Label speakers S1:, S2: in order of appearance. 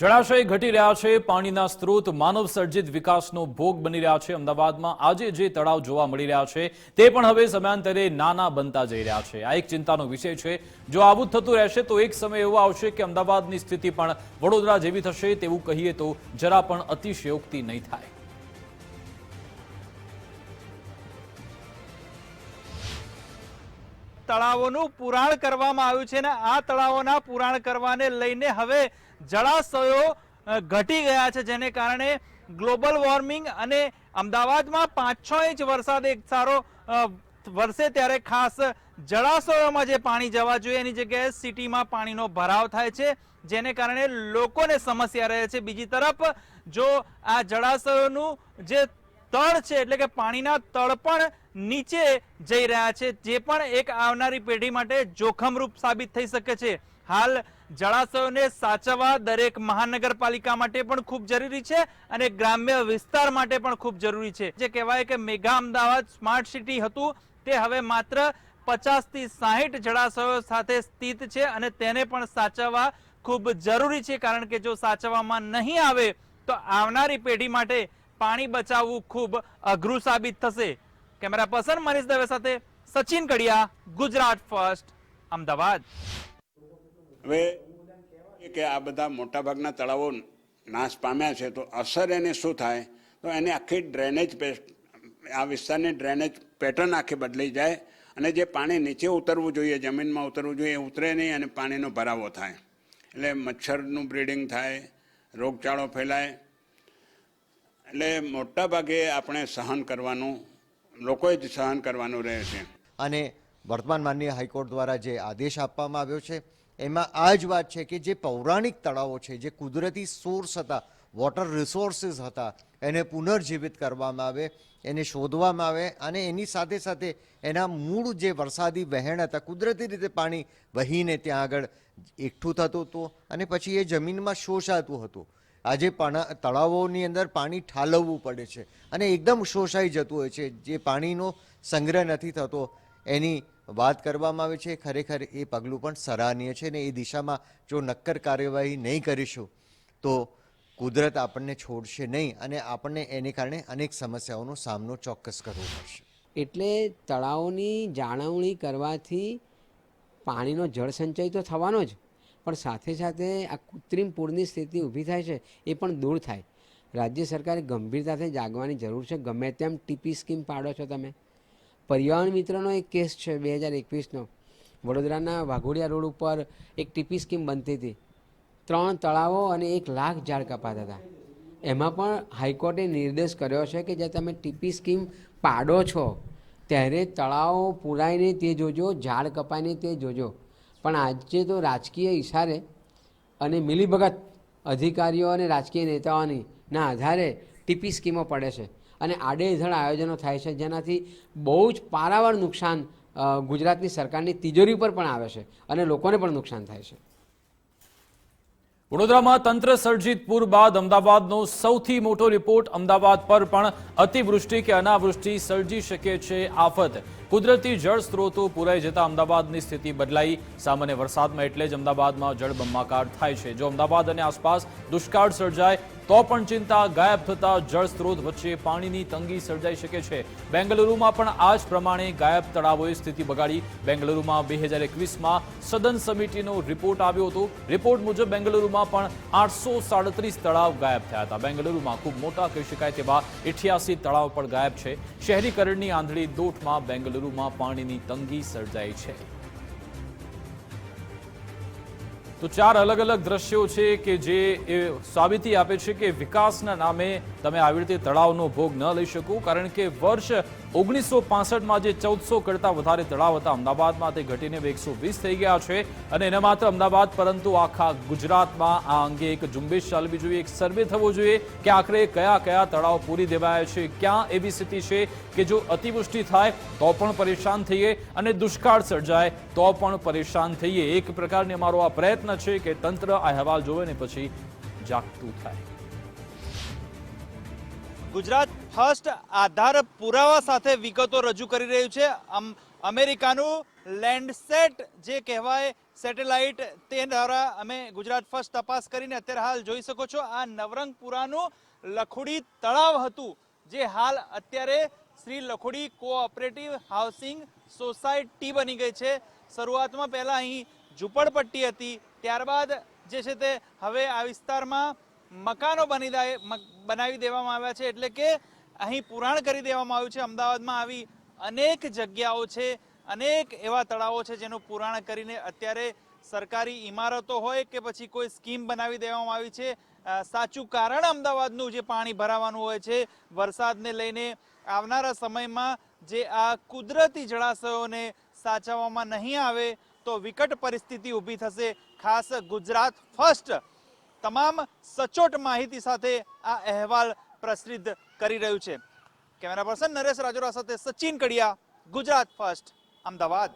S1: જળાશય ઘટી રહ્યા છે, પાણીના સ્ત્રોત માનવ સર્જિત વિકાસનો ભોગ બની રહ્યા છે. અમદાવાદમાં આજે જે તળાવ જોવા મળી રહ્યા છે, તે પણ હવે સમયાંતરે નાના બનતા જઈ રહ્યા છે. આ એક ચિંતાનો વિષય છે. જો આવું થતું રહેશે, તો એક સમય એવો આવશે કે અમદાવાદની સ્થિતિ પણ વડોદરા જેવી થશે તેવું કહીએ તો જરા પણ અતિશયોક્તિ નહીં થાય.
S2: તળાવોનું પુરાણ કરવામાં આવ્યું છે અને આ તળાવોના પુરાણ કરવાને લઈને હવે જળાશયો ઘટી ગયા છે જેને કારણે ગ્લોબલ વોર્મિંગ અને અમદાવાદમાં પાંચ છ ઇંચ વરસાદ એક સારો વરસે ત્યારે ખાસ જળાશયોમાં જે પાણી જવા જોઈએ, એની જગ્યાએ સિટીમાં પાણીનો ભરાવ થાય છે, જેને કારણે લોકોને સમસ્યા રહે છે. બીજી તરફ, જો આ જળાશયોનું જે તળ છે, એટલે કે પાણીના તળ પણ નીચે જઈ રહ્યા છે, જે પણ એક આવનારી પેઢી માટે જોખમરૂપ સાબિત થઈ શકે છે. હાલ જળાશયોને સાચવવા દરેક મહાનગરપાલિકા માટે પણ ખૂબ જરૂરી છે અને ગ્રામ્ય વિસ્તાર માટે પણ ખૂબ જરૂરી છે. જે કહેવાય કે મેગા અમદાવાદ સ્માર્ટ સિટી હતું, તે હવે માત્ર પચાસથી સાહીઠ જળાશયો સાથે સ્થિત છે અને તેને પણ સાચવવા ખૂબ જરૂરી છે. કારણ કે જો સાચવવામાં નહીં આવે, તો આવનારી પેઢી માટે પાણી બચાવવું ખૂબ અઘરું સાબિત થશે. કેમેરા પર્સન મનીષ દવે સાથે સચિન કડિયા, ગુજરાત ફર્સ્ટ, અમદાવાદ.
S3: હવે કે આ બધા મોટાભાગના તળાવો નાશ પામ્યા છે, તો અસર એને શું થાય? તો એને આખી ડ્રેનેજ આ વિસ્તારની ડ્રેનેજ પેટર્ન આખી બદલાઈ જાય અને જે પાણી નીચે ઉતરવું જોઈએ, જમીનમાં ઉતરવું જોઈએ, એ ઉતરે નહીં અને પાણીનો ભરાવો થાય. એટલે મચ્છરનું બ્રીડિંગ થાય, રોગચાળો ફેલાય. એટલે મોટાભાગે આપણે સહન કરવાનું, લોકોએ જ સહન કરવાનું રહે છે.
S4: અને વર્તમાન માનનીય હાઈકોર્ટ દ્વારા જે આદેશ આપવામાં આવ્યો છે એમાં આ જ વાત છે કે જે પૌરાણિક તળાવો છે, જે કુદરતી સોર્સ હતા, વોટર રિસોર્સિસ હતા, એને પુનર્જીવિત કરવામાં આવે, એને શોધવામાં આવે અને એની સાથે સાથે એના મૂળ જે વરસાદી વહેણ હતા, કુદરતી રીતે પાણી વહીને ત્યાં આગળ એકઠું થતું હતું અને પછી એ જમીનમાં શોષાતું હતું. આજે તળાવોની અંદર પાણી ઠાલવવું પડે છે અને એકદમ શોષાઈ જતું હોય છે. જે પાણીનો સંગ્રહ નથી થતો, એની વાત કરવામાં આવે છે, ખરેખર એ પગલું પણ સરાહનીય છે ને એ દિશામાં જો નક્કર કાર્યવાહી નહીં કરીશું, તો કુદરત આપણને છોડશે નહીં અને આપણને એને કારણે અનેક સમસ્યાઓનો સામનો ચોક્કસ કરવો પડશે.
S5: એટલે તળાવોની જાળવણી કરવાથી પાણીનો જળ સંચય તો થવાનો જ, પણ સાથે સાથે આ કૃત્રિમ પૂરની સ્થિતિ ઊભી થાય છે, એ પણ દૂર થાય. રાજ્ય સરકારે ગંભીરતાથી જાગવાની જરૂર છે. ગમે તેમ ટીપી સ્કીમ પાડો છો તમે. પર્યાવરણ મિત્રનો એક કેસ છે, બે હજાર એકવીસનો. વડોદરાના વાઘોડિયા રોડ ઉપર એક ટીપી સ્કીમ બનતી હતી. ત્રણ તળાવો અને એક લાખ ઝાડ કપાતા હતા. એમાં પણ હાઈકોર્ટે નિર્દેશ કર્યો છે કે જ્યાં તમે ટીપી સ્કીમ પાડો છો, ત્યારે તળાવો પુરાઈને તે જોજો, ઝાડ કપાઈને તે જોજો. પણ આજે તો રાજકીય ઇશારે અને મિલીભગત અધિકારીઓ અને રાજકીય નેતાઓની ના આધારે ટીપી સ્કીમો પડે છે. અને આડેધડ આયોજનો થાય છે. જેનાથી બહુ જ પારાવાર નુકસાન ગુજરાતની સરકારની તિજોરી પર પણ આવે છે અને લોકોને પણ નુકસાન થાય છે.
S1: વડોદરામાં તંત્ર સર્જિત પૂર બાદ અમદાવાદનો સૌથી મોટો રિપોર્ટ અમદાવાદ પર પણ અતિવૃષ્ટિ કે અનાવૃષ્ટિ સર્જી શકે છે આફત. કુદરતી જળ સ્ત્રોતો પુરાઈ જતા અમદાવાદની સ્થિતિ બદલાઈ. સામાન્ય વરસાદમાં એટલે જ અમદાવાદમાં જળબંબાકાર થાય છે. જો અમદાવાદ અને આસપાસ દુષ્કાળ સર્જાય, તો પણ ચિંતા ગાયબ થતા જળ સ્ત્રોત વચ્ચે પાણીની તંગી સર્જાઈ શકે છે. બેંગલુરુમાં પણ આ જ પ્રમાણે ગાયબ તળાવોએ સ્થિતિ બગાડી. બેંગલુરુમાં બે હજાર એકવીસમાં સદન સમિતિનો રિપોર્ટ આવ્યો હતો. રિપોર્ટ મુજબ બેંગલુરુમાં પણ આઠસો સાડત્રીસ તળાવ ગાયબ થયા હતા. બેંગલુરુમાં ખૂબ મોટા કહી શકાય તેવા ઇઠ્યાસી તળાવ પણ ગાયબ છે. શહેરીકરણની આંધળી દોટમાં બેંગલુરુમાં પાણીની તંગી સર્જાઈ છે. તો ચાર અલગ અલગ દ્રશ્યો છે કે જે એ સાબિતી આપે છે કે વિકાસના નામે તમે આવી રીતે તળાવનો ભોગ ન લઈ શકો. કારણ કે વર્ષ ઓગણીસો પાસઠમાં જે ચૌદસો કરતાં વધારે તળાવ હતા, અમદાવાદમાં તે ઘટીને એકસો વીસ થઈ ગયા છે. અને ન માત્ર અમદાવાદ, પરંતુ આખા ગુજરાતમાં આ અંગે એક ઝુંબેશ ચાલવી જોઈએ, એક સર્વે થવો જોઈએ કે આખરે કયા કયા તળાવ પૂરી દેવાયા છે, ક્યાં એવી સ્થિતિ છે કે જો અતિવૃષ્ટિ થાય તો પણ પરેશાન થઈએ અને દુષ્કાળ સર્જાય તો પણ પરેશાન થઈએ. એક પ્રકારની અમારો આ પ્રયત્ન છે કે તંત્ર આ અહેવાલ જોવે ને પછી જાગતું થાય.
S2: ગુજરાત ફર્સ્ટ આધાર પુરાવા સાથે વિગતો રજૂ કરી રહ્યું છે. અમેરિકાનું લેન્ડસેટ જે કહેવાય સેટેલાઇટ, તે દ્વારા અમે ગુજરાત ફર્સ્ટ તપાસ કરીને અત્યારે હાલ જોઈ શકો છો. આ નવરંગપુરાનું લખુડી તળાવ હતું, જે હાલ અત્યારે Shri Lakhudi cooperative housing society બની ગઈ છે. શરૂઆતમાં પહેલાં અહીં ઝૂંપડપટ્ટી હતી, ત્યારબાદ જે છે તે હવે આ વિસ્તારમાં મકાનો બની બનાવી દેવામાં આવ્યા છે એટલે કે અહીં પુરાણ કરી દેવામાં આવ્યું છે. અમદાવાદમાં આવી અનેક જગ્યાઓ છે, અનેક એવા તળાવો છે જેનું પુરાણ કરીને અત્યારે સરકારી ઇમારતો હોય કે પછી કોઈ સ્કીમ બનાવી દેવામાં આવી છે. સાચું કારણ અમદાવાદનું જે પાણી ભરાવાનું હોય છે, વરસાદને લઈને આવનારા સમયમાં જે આ કુદરતી જળાશયોને સાચવવામાં નહીં આવે તો વિકટ પરિસ્થિતિ ઊભી થશે. ખાસ ગુજરાત ફર્સ્ટ. તમામ સચોટ માહિતી સાથે આ અહેવાલ પ્રસિદ્ધ કરી રહ્યું છે. કેમેરા પર્સન નરેશ રાજોરા સાથે સચિન કડિયા, ગુજરાત ફર્સ્ટ, અમદાવાદ.